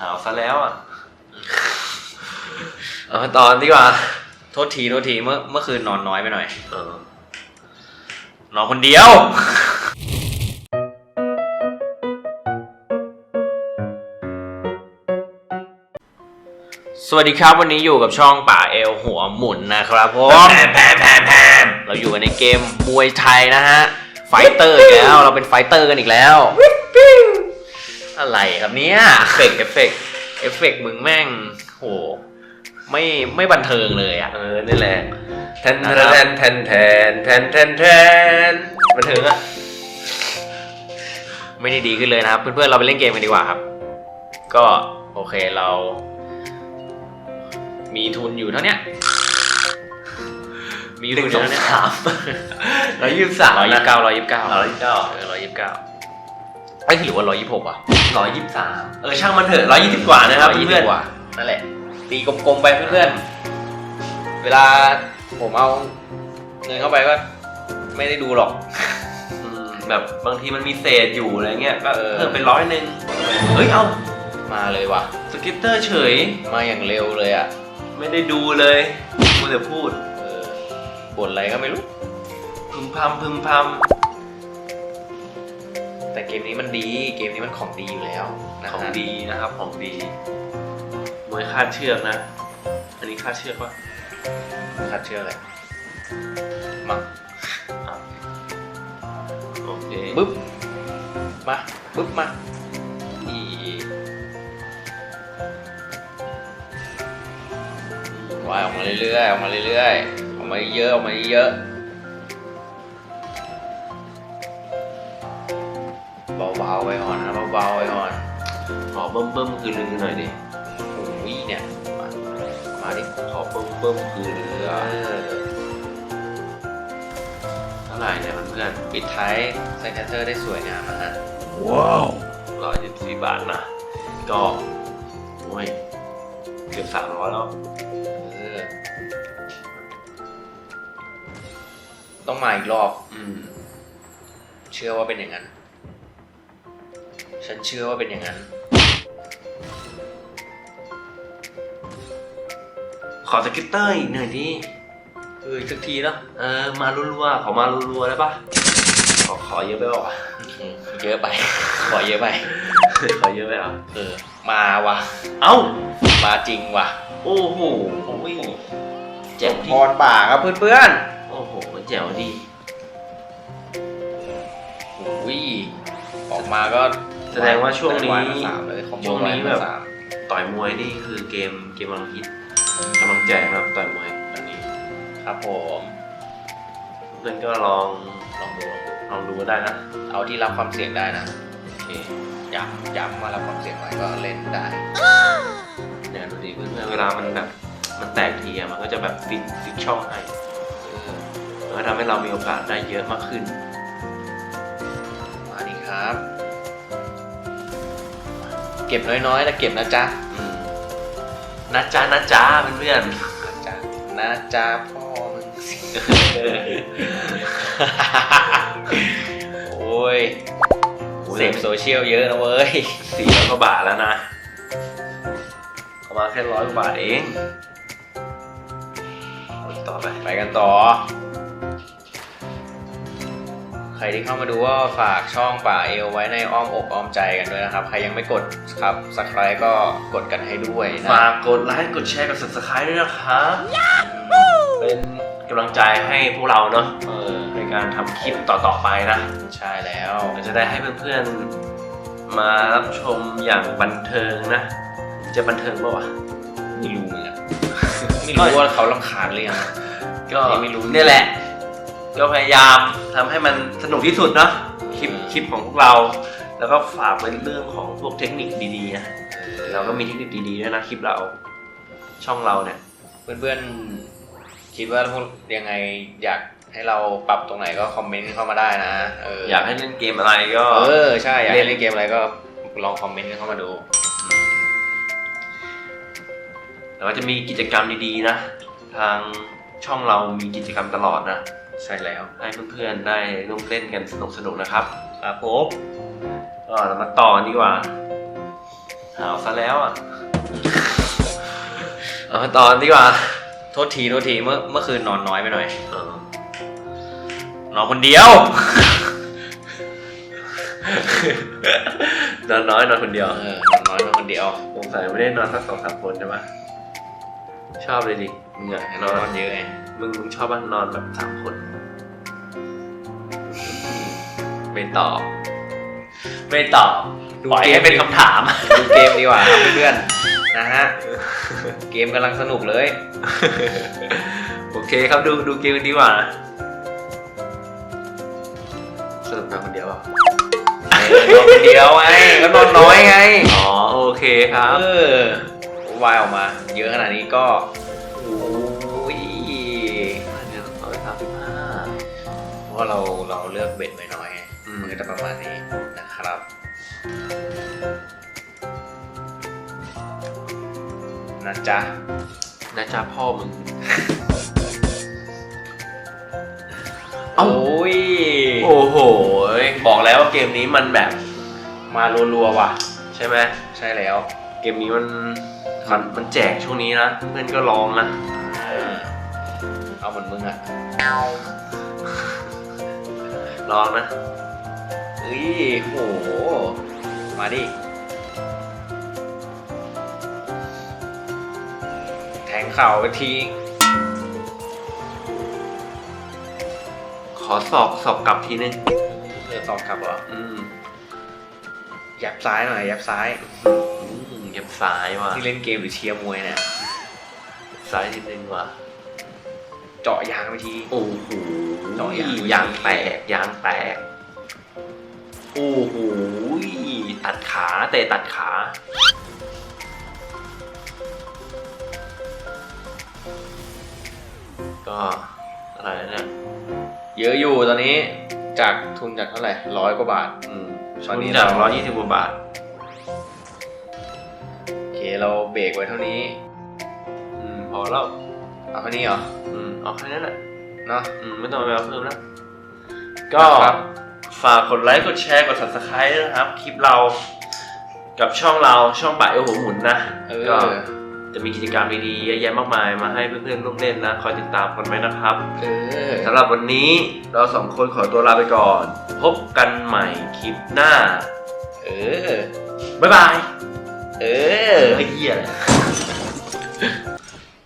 หาวซะแล้วอะเอาตอนดีกว่า โทษทีโทษทีเมื่อเมื่อคืนนอนน้อยไปหน่อย เออนอนคนเดียว สวัสดีครับวันนี้อยู่กับช่องป่าเอลหัวหมุนนะครับผมแพมแพมแพมแพมเราอยู่กันในเกมมวยไทยนะฮะ ไฟเตอร์อีกแล้ว เราเป็นไฟเตอร์กันอีกแล้ว อะไรครับเนี้ยเอฟเฟกต์เอฟเฟกต์เอฟเฟกต์มึงแม่งโหไม่ไม่บันเทิงเลยอะ เออ นี่แหละแทนนะครัแทบนแทนแทนแทนแทนแทนมาถึงอะ ไม่ได้ดีขึ้นเลยนะครับ เพื่อนๆ เราไปเล่นเกมกันดีกว่าครับ ก็โอเคเรา มีทุนอยู่เท่าเนี้ย มีหนึ่ทุงนอสอยู่งเท่าเนี้ยสามร้อยยี่สิบสามร้อยยี่สิบเก้าร้อยยี่สิบเก้าร้อยยี่สิบเก้าเออร้อยยี่สิบเก้า ไอ้ยหรือว่าร้อยยี่สิบหกอะร้อยยี่สิบสามเออช่างมันเถอะร้อยยี่สิบกว่านะครับยี่สิเพื่อบนกว่านั่นแหละ ตีกลมๆไปเพื่อนๆ เวลาผมเอาเงินเข้าไปก็ไม่ได้ดูหรอก อืมแบบบางทีมันมีเศษอยู่อะไรเงี้ยก็เออ เพิ่มเป็นร้อยหนึ่งเฮ้ยเอามาเลยว่ะ สกิปเตอร์เฉย มาอย่างเร็วเลยอะ ไม่ได้ดูเลยกูแต่พูด เออบ่นอะไรก็ไม่รู้พึมพำพึมพ แต่เกมนี้มันดีเกมนี้มันของดีอยู่แล้วนะำฮะของดีนะครับของดีมวยคาดเชือกนะ อันนี้คาดเชือกปะคาดเชื่ออะไรมั้งโอเคปึ๊บมาปึ๊บมาอีว่ายออกมาเรื่อยๆออกมาเรื่อยๆออกมาเยอะออกมาเยอะเๆไปก่อนนะเบาๆไปก่อนขอเบิ่มเบิ่มคือลือหน่อยดิโอ้ยเนี่ย มามาดิขอเบิ่มเบิ่มคือลือเออะอเท่าไหร่เนี่ยเพื่อนปิดท้ายไซแคนเซอร์ได้สวยงามนะฮะๆร้อยสิบสี่บาทนะก็โอ้ยเกือบสามร้อยแล้วเออต้องมาอีกรอบ อืม เชื่อว่าเป็นอย่างนั้น ฉันเชื่อว่าเป็นอย่างนั้น ขอสกิปเตอร์อีกหน่อยดิเอออีกสักทีเนาะเออมารัวๆขอมารัวๆได้ปะขอขอเยอะไปเปล่าวะอืมเยอะไป ขอเยอะไป ขอเยอะไปเหรอเออ มาว่ะ เอ้า มาจริงว่ะ โอ้โหแจ๋วพดีรป่าครับเพื่อนโอ้โหแจ๋วดีๆอุ้ยออกมาก็ แสดงว่าช่วงนี้ได้มาสามเลยคอมโบช่วงนี้ไว้มาแบบสามต่อยมวยนี่คือเกมเกมกำลังฮิตกำลังแจกนะครับต่อยมวยอันนี้ ครับผมเพื่อนก็ลองลองดูลองดูลองดูก็ได้นะ เอาที่รับความเสี่ยงได้นะโอเคย้ำย้ำมารับความเสี่ยงไว้ก็เล่นได้เนี่ยดูดิเพื่อนๆเวลามันแบบมันแตกทีอะมันก็จะแบบฟิกฟิกช่องให้เออมันก็ทำให้เรามีโอกาสได้เยอะมากขึ้น เก็บน้อยๆแต่เก็บนะจ๊ะอืมนะจ๊ะนะจ๊ะเพื่อนนะจ๊ะนะจ๊ะพ่อมึงสิๆโอ้ยโอ้ยเสพโซเชียลเยอะนะเว้ยสี่ร้อยกว่าบาทแล้วนะเอามาแค่ร้อยกว่าบาทเองเอาต่อไป ไปกันต่อ ใครที่เข้ามาดูก็ฝากช่องป่าเอลไว้ในอ้อมอกอ้อมใจกันด้วยนะครับ ใครยังไม่กดครับสักใครก็กดกันให้ด้วยนะฝากกดไลค์กดแชร์กด subscribe ด้วยนะครับเป็นกำลังใจให้พวกเราเนาะเออในการทำคลิปต่อๆไปนะใช่แล้วเราจะได้ให้เพื่อนๆ มารับชมอย่างบันเทิงนะ จะบันเทิงปะวะไม่รู้เหมือนกันไม่รู้ว่าเขาลำคาญหรือยังก็ไม่รู้เนี่ยแหละ ก็พยายามทำให้มันสนุกที่สุดเนาะคลิปอืมคลิปของพวกเรา แล้วก็ฝากเป็นเรื่องของพวกเทคนิคดีๆนะเราก็มีเทคนิคดีๆด้วยนะคลิปเรา ช่องเราเนี่ย เพื่อนๆ คิดว่าพวกยังไงอยากให้เราปรับตรงไหนก็คอมเมนต์เข้ามาได้นะเอออยากให้เล่นเกมอะไรก็เออใช่อยากให้เล่เล่นนเกมอะไรก็ลองคอมเมนต์กันเข้ามาดูแล้วก็จะมีกิจกรรมดีๆนะ ทางช่องเรามีกิจกรรมตลอดนะ ใช่แล้วให้เพื่อนๆได้ร่วมเล่นกันสนุกๆนะครับครับผมก็เรามาต่อดีกว่าทหาวซะแล้วอะเอาตอนดีกว่าโทษทีโทษทีเมื่อเมื่อคืนนอนน้อยไปหน่อยเออนอนคนเดียว นอนน้อยนอนคนเดียวเออนอนน้อยนอนคนเดียวสงสัยไม่ได้นอนสักสองสามคนใช่ไหมชอบเลยดิมึงอะนนออนนเยอะไงมึงมึงชอบบ้านนอนแบบสามคน ไม่ตอบ ไม่ตอบปล่อยให้เป็นคำถาม ดูเกมดีกว่าครับเพื่อนๆนะฮะ เกมกำลังสนุกเลย โอเคครับดูดูเกมกันดีกว่าสรุปนอนคนเดียวเปล่าเออนอนคนเดียวไงก็นอนน้อยไง อ๋อโอเคครับ เออวายออกมา เยอะขนาดนี้ก็โอ้ยเดี๋ยวร้อยสามสิบห้าเพราะว่าเราเราเลือกเบ็ดน้อยๆไง อืมมันก็จะประมาณนี้นะครับ นะจ๊ะ นะจ๊ะพ่อมึง โอ้เอ้ายโอ้โห บอกแล้วว่าเกมนี้มันแบบมารัวๆว่ะ ใช่ไหม ใช่แล้ว เกมนี้มันมันมันแจกช่วงนี้นะเพื่อนก็ลองนะเอาเหมือนมึงอะลองนะ เอ้ยโห มาดิ แทงเข่าไปที ขอสอบสอบกลับทีนึงเลือกสองครับเหรอ อืมยับซ้ายหน่อยยับซ้ายอืมเก็บซ้ายว่ะที่เล่นเกมหรือเชียร์มวยเนี่ยซ้ายทีนึงว่ะ เจาะยางไปที โอ้โหเจาะยางยางแตกยางแตก โอ้โหตัดขาเตะตัดขาก็อะไรเนี่ยเยอะอยู่ตอนนี้จากทุนจากเท่าไหร่ร้อยกว่าบาท อืมตอนนี้จากเราร้อยยี่สิบกว่าบาท โอเคเราเบรกไว้เท่านี้ อืมพอแล้วเอาเท่านี้เหรอ อืมเอาแค่นั้นแหละเนาะอืมไม่ต้องไปเอาเพิ่มแล้ว ก็ครับ ฝากกดไลค์กดแชร์กด subscribe ด้วยนะครับ คลิปเรากับช่องเราช่องป่าเอวหัวหมุนนะเออ ก็จะมีกิจกรรมดีๆเยอะแยะมากมายมาให้เพื่อนๆร่วมเล่นนะ คอยติดตามกันไว้นะครับเออสำหรับวันนี้เราสองคนขอตัวลาไปก่อน พบกันใหม่คลิปหน้า เออบ๊ายบาย เออเฮีย